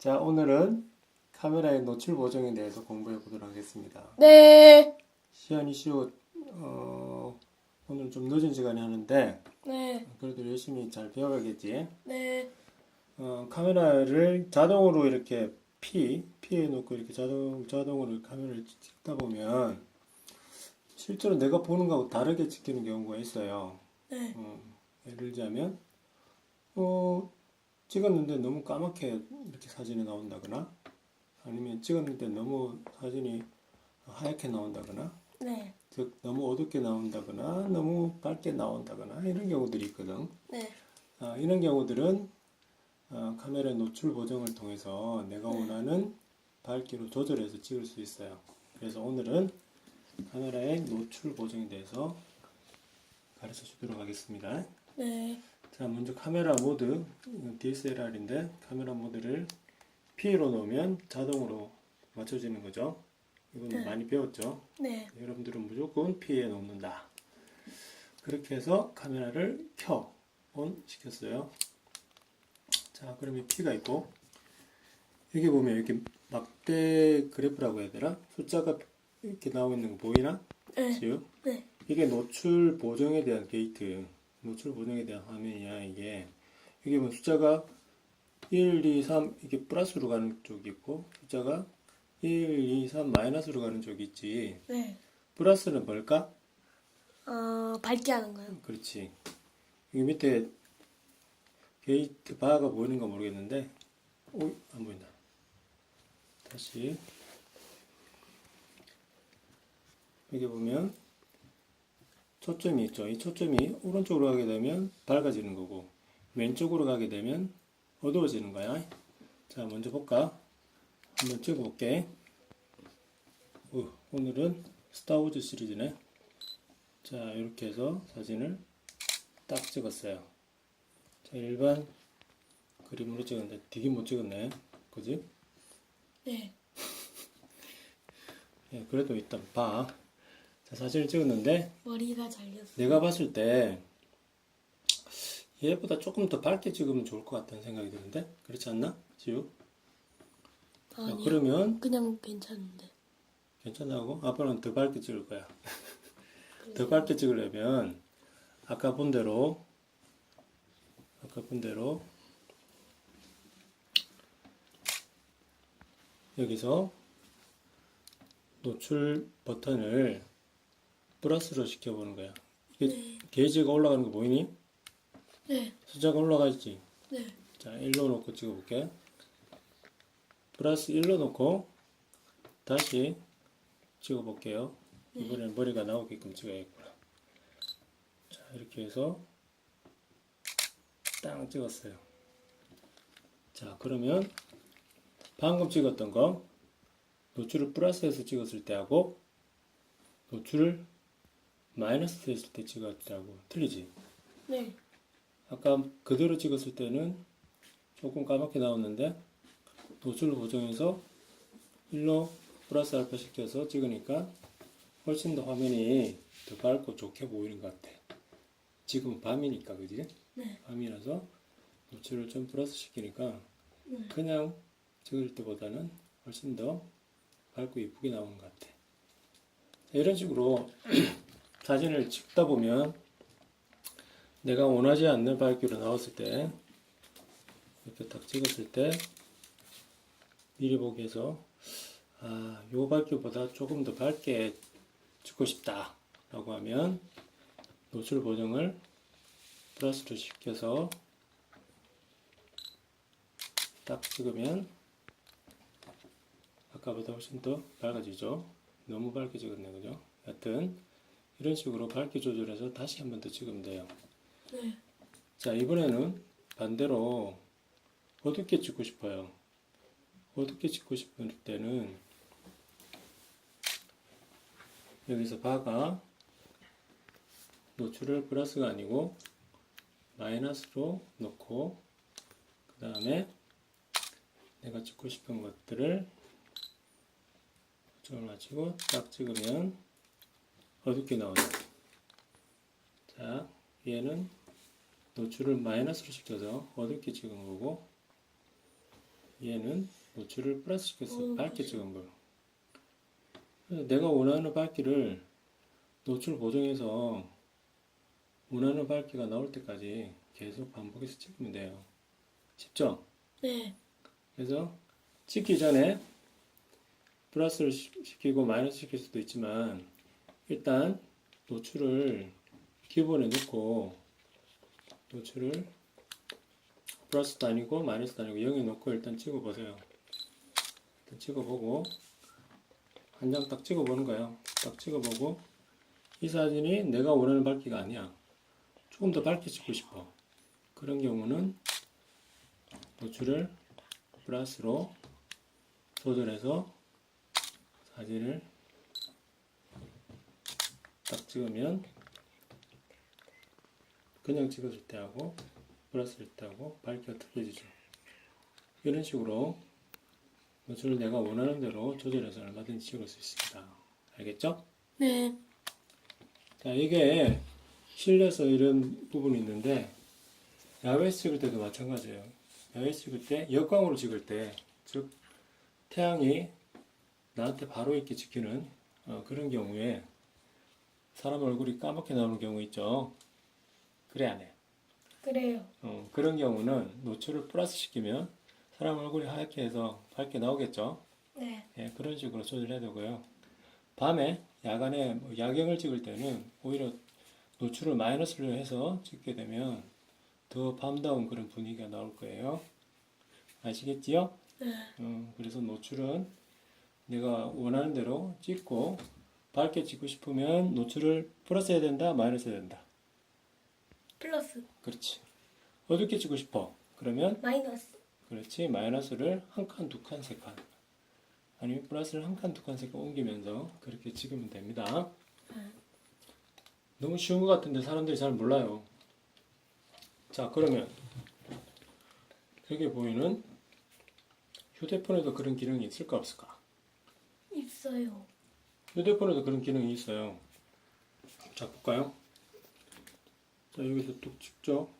자, 오늘은 카메라의 노출 보정에 대해서 공부해 보도록 하겠습니다. 네. 시연 이슈, 어, 오늘 좀 늦은 시간에 하는데, 네. 그래도 열심히 잘 배워가겠지. 네. 어, 카메라를 자동으로 이렇게 P, P에 놓고 이렇게 자동, 자동으로 카메라를 찍다 보면, 실제로 내가 보는 거하고 다르게 찍히는 경우가 있어요. 네. 어, 예를 들자면, 어, 찍었는데 너무 까맣게 이렇게 사진이 나온다거나, 아니면 찍었는데 너무 사진이 하얗게 나온다거나, 네. 즉, 너무 어둡게 나온다거나, 너무 밝게 나온다거나, 이런 경우들이 있거든. 네. 아, 이런 경우들은 어, 카메라 노출 보정을 통해서 내가 원하는 밝기로 조절해서 찍을 수 있어요. 그래서 오늘은 카메라의 노출 보정에 대해서 가르쳐 주도록 하겠습니다. 네. 자, 먼저 카메라 모드, 이건 DSLR인데 카메라 모드를 P로 놓으면 자동으로 맞춰지는 거죠. 이거는 네. 많이 배웠죠. 네. 여러분들은 무조건 P에 놓는다. 그렇게 해서 카메라를 켜, 온 시켰어요. 자, 그러면 P가 있고, 여기 보면 이렇게 막대 그래프라고 해야 되나? 숫자가 이렇게 나오고 있는 거 보이나? 네. 지금? 네. 이게 노출 보정에 대한 게이트, 노출 보정에 대한 화면이야, 이게. 이게 뭐 숫자가 1, 2, 3, 이게 플러스로 가는 쪽이 있고, 숫자가 1, 2, 3 마이너스로 가는 쪽이 있지. 네. 플러스는 뭘까? 어, 밝게 하는 거요. 그렇지. 여기 밑에 게이트 바가 보이는가 모르겠는데, 오, 안 보인다. 다시. 여기 보면 초점이 있죠. 이 초점이 오른쪽으로 가게 되면 밝아지는 거고, 왼쪽으로 가게 되면 어두워지는 거야. 자, 먼저 볼까? 한번 찍어볼게. 어, 오늘은 스타워즈 시리즈네. 자, 이렇게 해서 사진을 딱 찍었어요. 자, 일반 그림으로 찍었는데 되게 못 찍었네. 그지? 네. 예, 그래도 일단 봐. 자, 사진을 찍었는데 머리가 잘렸어. 내가 봤을 때 얘보다 조금 더 밝게 찍으면 좋을 것 같다는 생각이 드는데 그렇지 않나? 지우? 자, 아니요. 그러면 그냥 괜찮은데. 괜찮다고? 아빠는 더 밝게 찍을 거야. 더 밝게 찍으려면 아까 본 대로 아까 본 대로 여기서 노출 버튼을 플러스로 시켜보는 거야. 이게 게이지가 올라가는 거 보이니? 네. 숫자가 올라가 있지? 네. 자, 1로 놓고 찍어볼게. 플러스 1로 놓고 다시 찍어볼게요. 이번엔 머리가 나오게끔 찍어야겠구나. 자, 이렇게 해서 딱 찍었어요. 자, 그러면 방금 찍었던 거 노출을 플러스해서 찍었을 때하고 노출을 마이너스 했을 때 찍었을 때하고 틀리지? 네. 아까 그대로 찍었을 때는 조금 까맣게 나왔는데 노출을 보정해서 1로 플러스 알파 시켜서 찍으니까 훨씬 더 화면이 더 밝고 좋게 보이는 것 같아. 지금은 밤이니까 그지? 네. 밤이라서 노출을 좀 플러스 시키니까 네. 그냥 찍을 때보다는 훨씬 더 밝고 예쁘게 나오는 것 같아. 자, 이런 식으로 사진을 찍다 보면 내가 원하지 않는 밝기로 나왔을 때 이렇게 딱 찍었을 때 미리 보기 해서 아, 요 밝기보다 조금 더 밝게 찍고 싶다 라고 하면 노출 보정을 플러스로 시켜서 딱 찍으면 아까보다 훨씬 더 밝아지죠? 너무 밝게 찍었네 그죠? 여튼 이런 식으로 밝기 조절해서 다시 한 번 더 찍으면 돼요 네. 자 이번에는 반대로 어둡게 찍고 싶어요 어둡게 찍고 싶을 때는 여기서 바가 노출을 플러스가 아니고 마이너스로 놓고 그 다음에 내가 찍고 싶은 것들을 조정을 마치고 딱 찍으면 어둡게 나오죠 자 얘는 노출을 마이너스로 시켜서 어둡게 찍은 거고 얘는 노출을 플러스 시켰어. 어, 밝게 그치. 찍은 걸. 그래서 내가 원하는 밝기를 노출 보정해서 원하는 밝기가 나올 때까지 계속 반복해서 찍으면 돼요. 쉽죠? 네. 그래서 찍기 전에 플러스를 시- 시키고 마이너스 시킬 수도 있지만 일단 노출을 기본에 놓고 노출을 플러스도 아니고 마이너스도 아니고 0에 놓고 일단 찍어보세요. 일단 찍어보고 한 장 딱 찍어보는 거예요. 딱 찍어보고 이 사진이 내가 원하는 밝기가 아니야. 조금 더 밝게 찍고 싶어. 그런 경우는 노출을 플러스로 조절해서 사진을 딱 찍으면 그냥 찍었을 때하고 플러스일 때하고 밝기가 틀려지죠. 이런 식으로 노출을 내가 원하는 대로 조절해서 얼마든지 찍을 수 있습니다. 알겠죠? 네. 자, 이게 실내에서 이런 부분이 있는데 야외에서 찍을 때도 마찬가지예요. 야외에서 찍을 때 역광으로 찍을 때, 즉 태양이 나한테 바로 이렇게 찍히는 어, 그런 경우에 사람 얼굴이 까맣게 나오는 경우 있죠. 그래 안 해. 그래요. 어, 그런 경우는 노출을 플러스 시키면 사람 얼굴이 하얗게 해서 밝게 나오겠죠. 네. 예, 그런 식으로 조절해야 되고요. 밤에 야간에 뭐 야경을 찍을 때는 오히려 노출을 마이너스로 해서 찍게 되면 더 밤다운 그런 분위기가 나올 거예요. 아시겠지요? 네. 어, 그래서 노출은 내가 원하는 대로 찍고 밝게 찍고 싶으면 노출을 플러스 해야 된다, 마이너스 해야 된다. 플러스. 그렇지. 어둡게 찍고 싶어. 그러면 마이너스. 그렇지 마이너스를 한 칸, 두 칸, 세 칸 아니면 플러스를 한 칸, 두 칸, 세 칸 옮기면서 그렇게 찍으면 됩니다. 너무 쉬운 것 같은데 사람들이 잘 몰라요. 자 그러면 여기 보이는 휴대폰에도 그런 기능이 있을까 없을까? 있어요. 휴대폰에도 그런 기능이 있어요. 자 볼까요? 자 여기서 뚝 찍죠.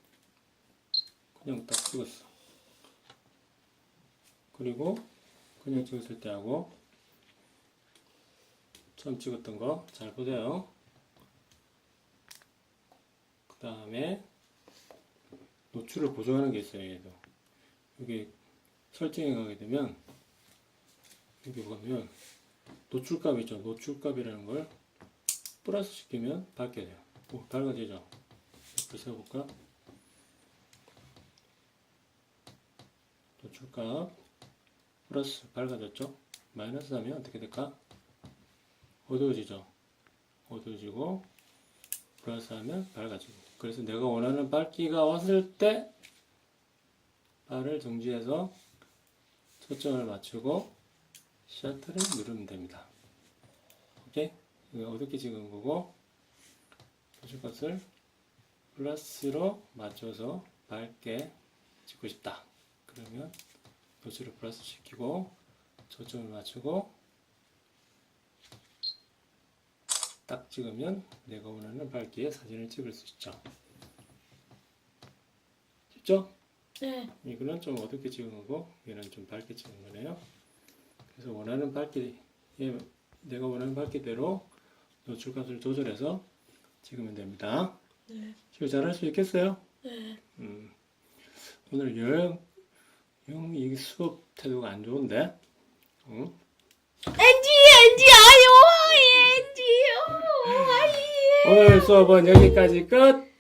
그냥 딱 찍었어. 그리고 그냥 찍었을 때하고 처음 찍었던 거 잘 보세요. 그 다음에 노출을 보정하는 게 있어요. 얘도 여기 설정에 가게 되면 여기 보면 노출값 있죠. 노출값이라는 걸 플러스 시키면 밝게 돼요. 오, 밝아지죠. 옆에 세볼까? 노출값 플러스 밝아졌죠. 마이너스 하면 어떻게 될까? 어두워지죠. 어두워지고 플러스 하면 밝아지고. 그래서 내가 원하는 밝기가 왔을 때 발을 정지해서 초점을 맞추고 셔터를 누르면 됩니다. 오케이? 어둡게 찍은 거고 도출 것을 플러스로 맞춰서 밝게 찍고 싶다. 그러면 노출을 플러스 시키고 초점을 맞추고 딱 찍으면 내가 원하는 밝기의 사진을 찍을 수 있죠. 쉽죠? 네. 이거는 좀 어둡게 찍은 거고 얘는 좀 밝게 찍은 거네요. 그래서 원하는 밝기, 예, 내가 원하는 밝기대로 노출 값을 조절해서 찍으면 됩니다. 네. 지금 잘할 수 있겠어요? 네. 음, 오늘 영, 영, 이 수업 태도가 안 좋은데? 응? 엔지 엔지 아요 엔지요 아이 오늘 수업은 여기까지 끝!